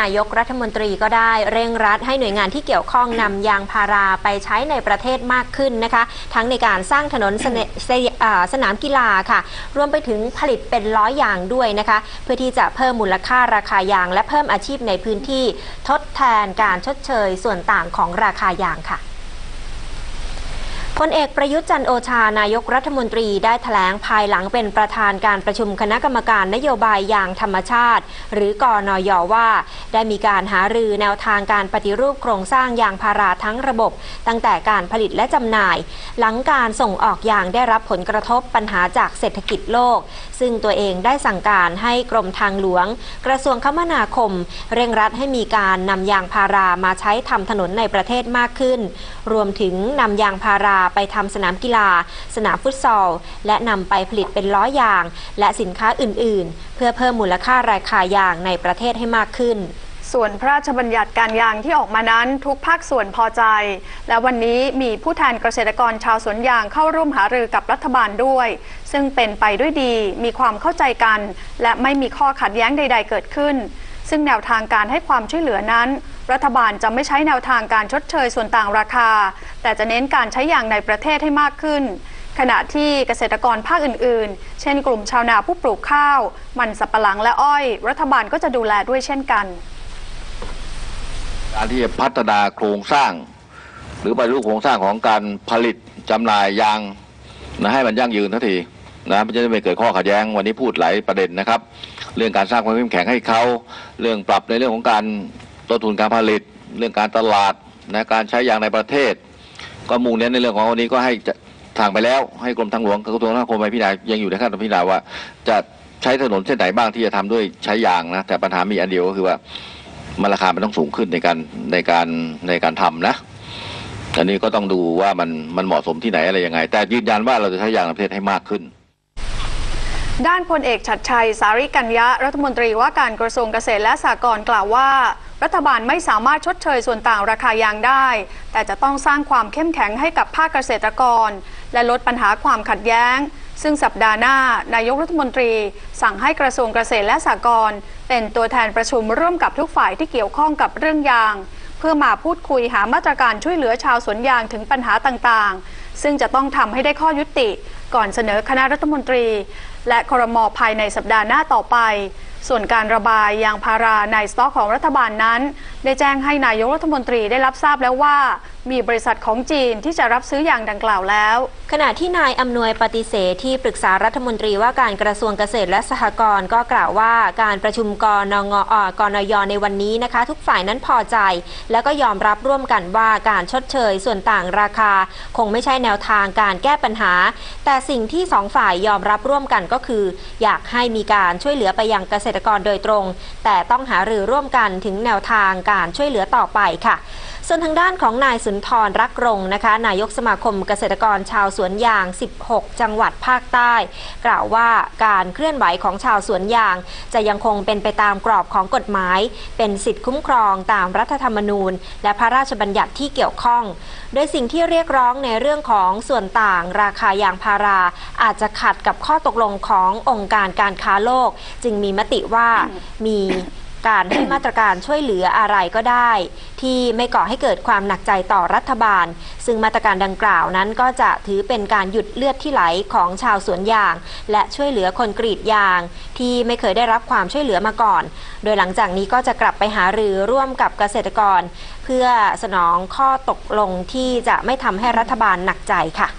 นายกรัฐมนตรีก็ได้เร่งรัดให้หน่วยงานที่เกี่ยวข้องนำยางพาราไปใช้ในประเทศมากขึ้นนะคะ ทั้งในการสร้างถนนสนสยอ่าสนามกีฬาค่ะ รวมไปถึงผลิตเป็นล้อยางด้วยนะคะ เพื่อที่จะเพิ่มมูลค่าราคายาง และเพิ่มอาชีพในพื้นที่ทดแทนการชดเชยส่วนต่างของราคายางค่ะ พลเอกประยุทธ์จันโอชานายกรัฐมนตรีได้แถลงภายหลังเป็นประธานการประชุมคณะกรรมการนโยบายยางธรรมชาติ หรือกอนอยว่า ได้มีการหารือแนวทางการปฏิรูปโครงสร้างยางพาราทั้งระบบ ตั้งแต่การผลิตและจำหน่าย หลังการส่งออกยางได้รับผลกระทบปัญหาจากเศรษฐกิจโลก ซึ่งตัวเองได้สั่งการให้กรมทางหลวง กระทรวงคมนาคม เร่งรัดให้มีการนำยางพารามาใช้ทำถนนในประเทศมากขึ้น รวมถึงนำยางพาราไปทำสนามกีฬา สนามฟุตซอล และนำไปผลิตเป็นล้อยาง และสินค้าอื่น ๆ เพื่อเพิ่มมูลค่าราคายางในประเทศให้มากขึ้น ส่วนพระราชบัญญัติการยางที่ออกมานั้นทุกภาคส่วนพอใจ และวันนี้มีผู้แทนเกษตรกรชาวสวนยางเข้าร่วมหารือกับรัฐบาลด้วย ซึ่งเป็นไปด้วยดี มีความเข้าใจกัน และไม่มีข้อขัดแย้งใด ๆ เกิดขึ้น ซึ่งแนวทางการให้ความช่วยเหลือนั้น รัฐบาลจะไม่ใช้แนวทางการชดเชยส่วนต่างราคา แต่จะเน้นการใช้ยางในประเทศให้มากขึ้น ขณะที่เกษตรกรภาคอื่น ๆ เช่นกลุ่มชาวนาผู้ปลูกข้าว มันสับปะหลังและอ้อย รัฐบาลก็จะดูแลด้วยเช่นกันการที่จะพัฒนาโครงสร้าง หรือปฏิรูปโครงสร้างของการผลิตจำหน่ายยางนะให้มันยั่งยืนทันที นะมันจะไม่เกิดข้อขัดแย้งวันนี้พูดหลายประเด็นนะครับ เรื่องการสร้างความเข้มแข็งให้เขา เรื่องปรับในเรื่องของการต้นทุนการผลิต เรื่องการตลาดนะการใช้ยางในประเทศ ก็มุ่งเน้นในเรื่องของวันนี้ก็ให้ทางไปแล้วให้กรมทางหลวงกระทรวงคมนาคมไปพิจารณายังอยู่ในขั้นตอนพิจารณาว่า จะใช้ถนนเส้นไหนบ้างที่จะทำด้วยใช้ยางนะแต่ปัญหามีอันเดียวก็คือว่ามันราคามันต้องสูงขึ้นในการในการในการทำนะอันนี้ก็ต้องดูว่ามันมันเหมาะสมที่ไหนอะไรยังไง แต่ยืนยันว่าเราจะใช้ยางในประเทศให้มากขึ้น ด้านพลเอกชัดชัย สาริกัญญะรัฐมนตรีว่าการกระทรวงเกษตรและสหกรณ์กล่าวว่า รัฐบาลไม่สามารถชดเชยส่วนต่างราคายางได้ แต่จะต้องสร้างความเข้มแข็งให้กับภาคเกษตรกร และลดปัญหาความขัดแย้ง ซึ่งสัปดาห์หน้านายกรัฐมนตรี สั่งให้กระทรวงเกษตรและสหกรณ์เป็นตัวแทนประชุมร่วมกับทุกฝ่ายที่เกี่ยวข้องกับเรื่องยาง พื่อมาพูดคุยหามาตรการช่วยเหลือชาวสวนยางถึงปัญหาต่างๆ ซึ่งจะต้องทำให้ได้ข้อยุติ ก่อนเสนอคณะรัฐมนตรี และครมภายในสัปดาห์หน้าต่อไป ส่วนการระบายยางพาราในสต็อกของรัฐบาลนั้น ได้แจ้งให้นายกรัฐมนตรีได้รับทราบแล้วว่า มีบริษัทของจีนที่จะรับซื้อยางดังกล่าวแล้ว ขณะที่นายอำนวยปฏิเสธที่ปรึกษารัฐมนตรีว่าการกระทรวงเกษตรและสหกรณ์ก็กล่าวว่าการประชุมกรนงออกนยในวันนี้นะคะ ทุกฝ่ายนั้นพอใจ แล้วก็ยอมรับร่วมกันว่าการชดเชยส่วนต่างราคา คงไม่ใช่แนวทางการแก้ปัญหา แต่สิ่งที่สองฝ่ายยอมรับร่วมกันก็คือ อยากให้มีการช่วยเหลือไปยังเกษตรกรโดยตรง แต่ต้องหารือร่วมกันถึงแนวทางการช่วยเหลือต่อไปค่ะ ส่วนทางด้านของนายสุนทรรักรงนะคะ นายกสมาคมเกษตรกรชาวสวนยาง 16 จังหวัดภาคใต้ กล่าวว่าการเคลื่อนไหวของชาวสวนยาง จะยังคงเป็นไปตามกรอบของกฎหมาย เป็นสิทธิคุ้มครองตามรัฐธรรมนูญ และพระราชบัญญัติที่เกี่ยวข้อง โดยสิ่งที่เรียกร้องในเรื่องของส่วนต่างราคายางพารา อาจจะขัดกับข้อตกลงขององค์การการค้าโลก จึงมีมติว่ามี การให้มาตรการช่วยเหลืออะไรก็ได้ ที่ไม่ก่อให้เกิดความหนักใจต่อรัฐบาล ซึ่งมาตรการดังกล่าวนั้นก็จะถือเป็นการหยุดเลือดที่ไหลของชาวสวนยาง และช่วยเหลือคนกรีดยาง ที่ไม่เคยได้รับความช่วยเหลือมาก่อน โดยหลังจากนี้ก็จะกลับไปหารือร่วมกับเกษตรกร เพื่อสนองข้อตกลงที่จะไม่ทำให้รัฐบาลหนักใจค่ะ